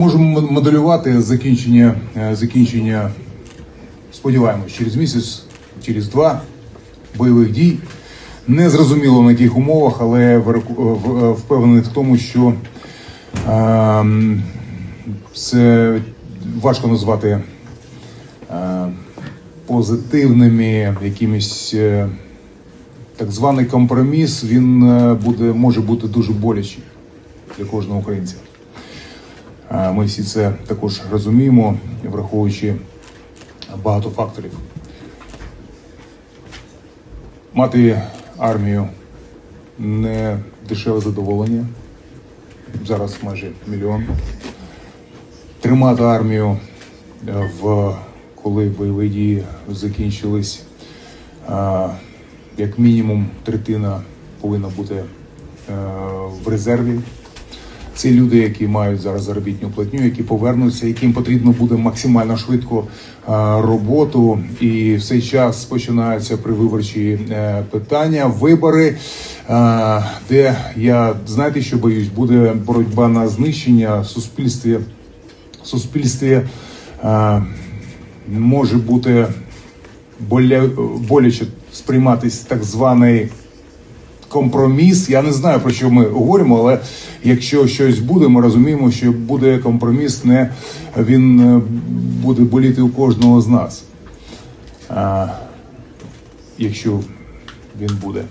Можемо моделювати закінчення, е, закінчення, сподіваємось, через місяць, через два бойових дій. Не зрозуміло на яких умовах, але в- е, впевнений в тому, що ем, це важко назвати е, позитивними якимись. е, так званий компроміс він е, буде може бути дуже болячий для кожного українця. Ми всі це також розуміємо, враховуючи багато факторів. Мати армію не дешеве задоволення. Зараз майже мільйон. Тримати армію е, в коли бойові дії закінчились. е, Як мінімум третина повинна бути е, в резерві. Це люди, які мають зараз заробітну платню, які повернуться, яким потрібно буде максимально швидко е, роботу. І в цей час починаються привиборчі е, питання, вибори, е, де я знаєте, що боюсь, буде боротьба на знищення в суспільстві. В суспільстві може бути боля, боляче сприйматись так званий компроміс. Я не знаю про що ми говоримо, але якщо щось буде, ми розуміємо, що буде компроміс, не він е, буде боліти у кожного з нас. А, якщо він буде.